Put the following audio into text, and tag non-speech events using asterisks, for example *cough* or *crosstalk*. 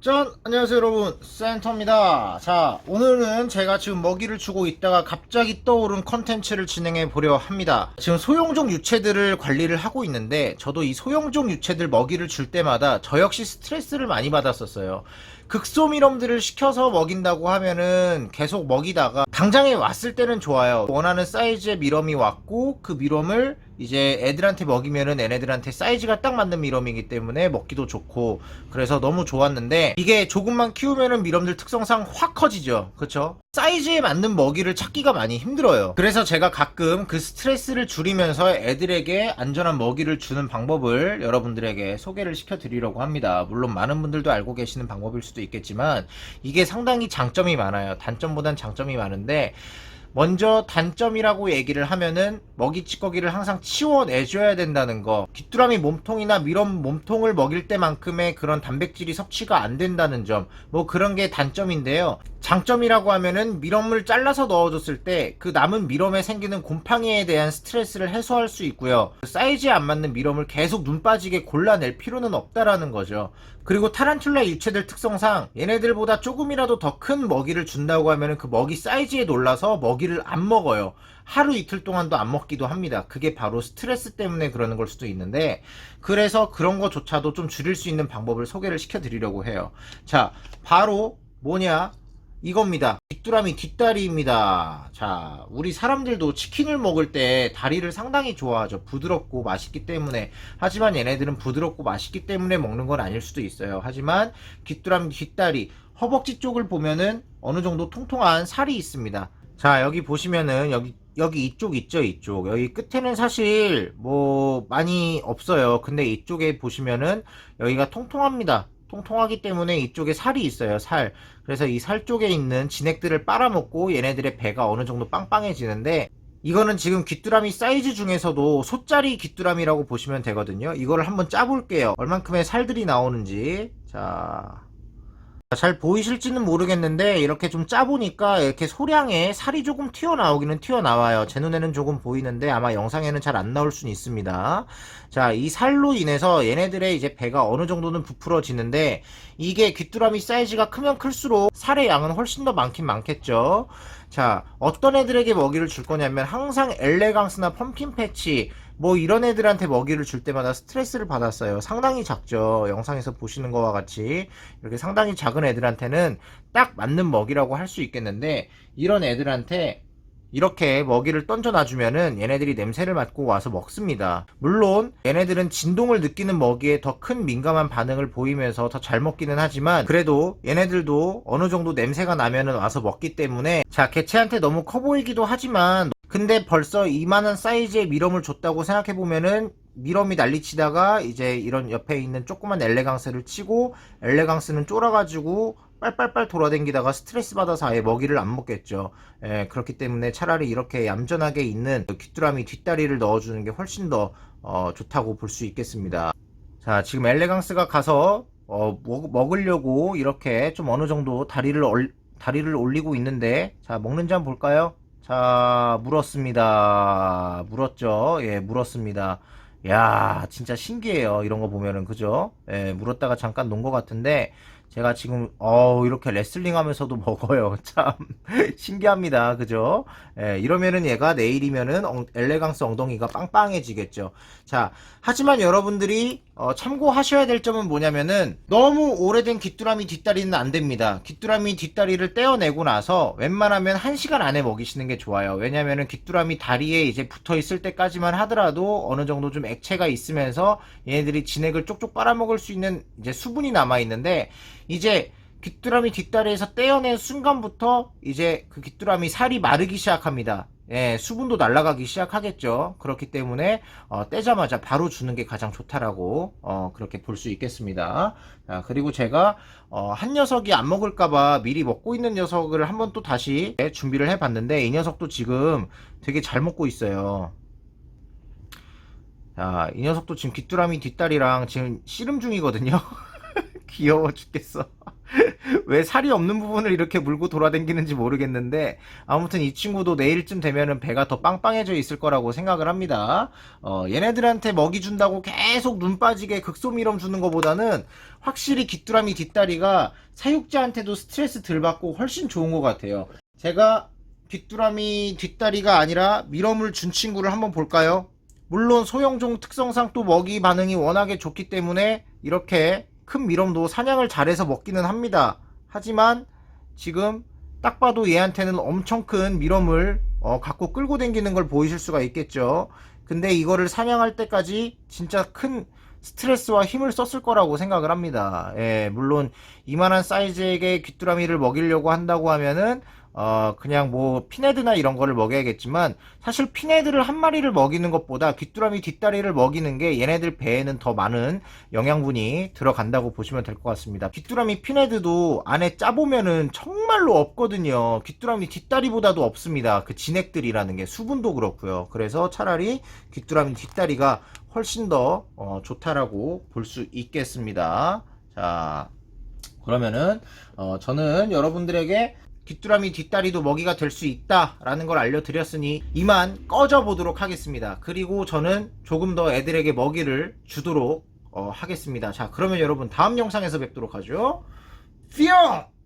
짠! 안녕하세요 여러분. 센터입니다. 자 오늘은 제가 지금 먹이를 주고 있다가 갑자기 떠오른 컨텐츠를 진행해 보려 합니다. 지금 소형종 유체들을 관리를 하고 있는데 저도 이 소형종 유체들 먹이를 줄 때마다 저 역시 스트레스를 많이 받았었어요 극소미럼들을 시켜서 먹인다고 하면은 계속 먹이다가 당장에 왔을 때는 좋아요. 원하는 사이즈의 미럼이 왔고 그 미럼을 이제 애들한테 먹이면은 얘네들한테 사이즈가 딱 맞는 미럼이기 때문에 먹기도 좋고 그래서 너무 좋았는데 이게 조금만 키우면은 미럼들 특성상 확 커지죠. 그쵸 사이즈에 맞는 먹이를 찾기가 많이 힘들어요. 그래서 제가 가끔 그 스트레스를 줄이면서 애들에게 안전한 먹이를 주는 방법을 여러분들에게 소개를 시켜 드리려고 합니다. 물론 많은 분들도 알고 계시는 방법일 수도 있겠지만 이게 상당히 장점이 많아요. 단점보단 장점이 많은데 먼저 단점이라고 얘기를 하면은 먹이 찌꺼기를 항상 치워내줘야 된다는 거. 귀뚜라미 몸통이나 미럼 몸통을 먹일 때만큼의 그런 단백질이 섭취가 안 된다는 점. 뭐 그런 게 단점인데요. 장점이라고 하면은 미럼을 잘라서 넣어줬을 때 그 남은 미럼에 생기는 곰팡이에 대한 스트레스를 해소할 수 있고요. 사이즈에 안 맞는 미럼을 계속 눈 빠지게 골라낼 필요는 없다라는 거죠 그리고 타란툴라 일체들 특성상 얘네들보다 조금이라도 더 큰 먹이를 준다고 하면 그 먹이 사이즈에 놀라서 먹이를 안 먹어요. 하루 이틀 동안도 안 먹기도 합니다. 그게 바로 스트레스 때문에 그러는 걸 수도 있는데 그래서 그런 거조차도 좀 줄일 수 있는 방법을 소개를 시켜드리려고 해요. 자, 바로 뭐냐? 이겁니다. 뒷두라미 뒷다리입니다. 자, 우리 사람들도 치킨을 먹을 때 다리를 상당히 좋아하죠. 부드럽고 맛있기 때문에. 하지만 얘네들은 부드럽고 맛있기 때문에 먹는 건 아닐 수도 있어요. 하지만 뒷두라미 뒷다리, 허벅지 쪽을 보면은 어느 정도 통통한 살이 있습니다. 자, 여기 보시면은 여기 여기 이쪽 있죠, 이쪽. 여기 끝에는 사실 뭐 많이 없어요. 근데 이쪽에 보시면은 여기가 통통합니다. 통통하기 때문에 이쪽에 살이 있어요, 살. 그래서 이 살 쪽에 있는 진액들을 빨아먹고 얘네들의 배가 어느 정도 빵빵해지는데 이거는 지금 귀뚜라미 사이즈 중에서도 소짜리 귀뚜라미라고 보시면 되거든요. 이거를 한번 짜볼게요. 얼만큼의 살들이 나오는지. 자. 잘 보이실지는 모르겠는데 이렇게 좀 짜보니까 이렇게 소량의 살이 조금 튀어나오기는 튀어나와요. 제 눈에는 조금 보이는데 아마 영상에는 잘 안 나올 수는 있습니다. 자 이 살로 인해서 얘네들의 이제 배가 어느 정도는 부풀어지는데 이게 귀뚜라미 사이즈가 크면 클수록 살의 양은 훨씬 더 많긴 많겠죠. 자 어떤 애들에게 먹이를 줄 거냐면 항상 엘레강스나 펌킨 패치 뭐 이런 애들한테 먹이를 줄 때마다 스트레스를 받았어요. 상당히 작죠. 영상에서 보시는 거와 같이 이렇게 상당히 작은 애들한테는 딱 맞는 먹이라고 할 수 있겠는데 이런 애들한테 이렇게 먹이를 던져 놔주면은 얘네들이 냄새를 맡고 와서 먹습니다. 물론 얘네들은 진동을 느끼는 먹이에 더 큰 민감한 반응을 보이면서 더 잘 먹기는 하지만 그래도 얘네들도 어느 정도 냄새가 나면은 와서 먹기 때문에 자 개체한테 너무 커 보이기도 하지만 근데 벌써 이만한 사이즈의 미럼을 줬다고 생각해보면은 미럼이 난리치다가 이제 이런 옆에 있는 조그만 엘레강스를 치고 엘레강스는 쫄아가지고 빨빨빨 돌아댕기다가 스트레스 받아서 아예 먹이를 안 먹겠죠. 예, 그렇기 때문에 차라리 이렇게 얌전하게 있는 귀뚜라미 뒷다리를 넣어주는 게 훨씬 더 어, 좋다고 볼 수 있겠습니다. 자, 지금 엘레강스가 가서 어, 먹, 먹으려고 이렇게 좀 어느 정도 다리를 얼, 다리를 올리고 있는데 자 먹는지 한번 볼까요? 자, 물었습니다. 물었죠? 예, 물었습니다. 야, 진짜 신기해요. 이런 거 보면은, 그죠? 예, 물었다가 잠깐 놓은 것 같은데, 제가 지금, 어 이렇게 레슬링 하면서도 *laughs* 먹어요. 참, 신기합니다. 그죠? 예, 이러면은 얘가 내일이면은 엉- 엘레강스 엉덩이가 빵빵해지겠죠. 자, 하지만 여러분들이 어, 참고하셔야 될 점은 뭐냐면은 너무 오래된 귀뚜라미 뒷다리는 안 됩니다. 귀뚜라미 뒷다리를 떼어내고 나서 웬만하면 1시간 안에 먹이시는 게 좋아요. 왜냐면은 귀뚜라미 다리에 이제 붙어 있을 때까지만 하더라도 어느 정도 좀 액체가 있으면서 얘네들이 진액을 쪽쪽 빨아먹을 수 있는 이제 수분이 남아 있는데 이제 귀뚜라미 뒷다리에서 떼어낸 순간부터 이제 그 귀뚜라미 살이 마르기 시작합니다. 예, 수분도 날아가기 시작하겠죠. 그렇기 때문에 어, 떼자마자 바로 주는 게 가장 좋다라고 어, 그렇게 볼 수 있겠습니다. 자, 그리고 제가 어, 한 녀석이 안 먹을까봐 미리 먹고 있는 녀석을 한번 또 다시 준비를 해봤는데 이 녀석도 지금 되게 잘 먹고 있어요. 자, 이 녀석도 지금 귀뚜라미 뒷다리랑 지금 씨름 중이거든요. *laughs* 귀여워 죽겠어. *laughs* 왜 살이 없는 부분을 이렇게 물고 돌아다니는지 모르겠는데 아무튼 이 친구도 내일쯤 되면은 배가 더 빵빵해져 있을 거라고 생각을 합니다. 어, 얘네들한테 먹이 준다고 계속 눈 빠지게 극소미럼 주는 것보다는 확실히 귀뚜라미 뒷다리가 사육자한테도 스트레스 덜 받고 훨씬 좋은 것 같아요. 제가 귀뚜라미 뒷다리가 아니라 미럼을 준 친구를 한번 볼까요? 물론 소형종 특성상 또 먹이 반응이 워낙에 좋기 때문에 이렇게 큰 미럼도 사냥을 잘해서 먹기는 합니다. 하지만 지금 딱 봐도 얘한테는 엄청 큰 미럼을 어, 갖고 끌고 다니는 걸 보이실 수가 있겠죠. 근데 이거를 사냥할 때까지 진짜 큰 스트레스와 힘을 썼을 거라고 생각을 합니다. 예, 물론 이만한 사이즈에게 귀뚜라미를 먹이려고 한다고 하면은 어, 그냥 뭐 피네드나 이런 거를 먹여야겠지만 사실 피네드를 한 마리를 먹이는 것보다 귀뚜라미 뒷다리를 먹이는 게 얘네들 배에는 더 많은 영양분이 들어간다고 보시면 될 것 같습니다. 귀뚜라미 피네드도 안에 짜보면은 정말로 없거든요. 귀뚜라미 뒷다리보다도 없습니다. 그 진액들이라는 게 수분도 그렇고요. 그래서 차라리 귀뚜라미 뒷다리가 훨씬 더 어, 좋다라고 볼 수 있겠습니다. 자, 그러면은 어, 저는 여러분들에게 귀뚜라미 뒷다리도 먹이가 될 수 있다라는 걸 알려드렸으니 이만 꺼져 보도록 하겠습니다. 그리고 저는 조금 더 애들에게 먹이를 주도록 어, 하겠습니다. 자, 그러면 여러분 다음 영상에서 뵙도록 하죠. 뿅!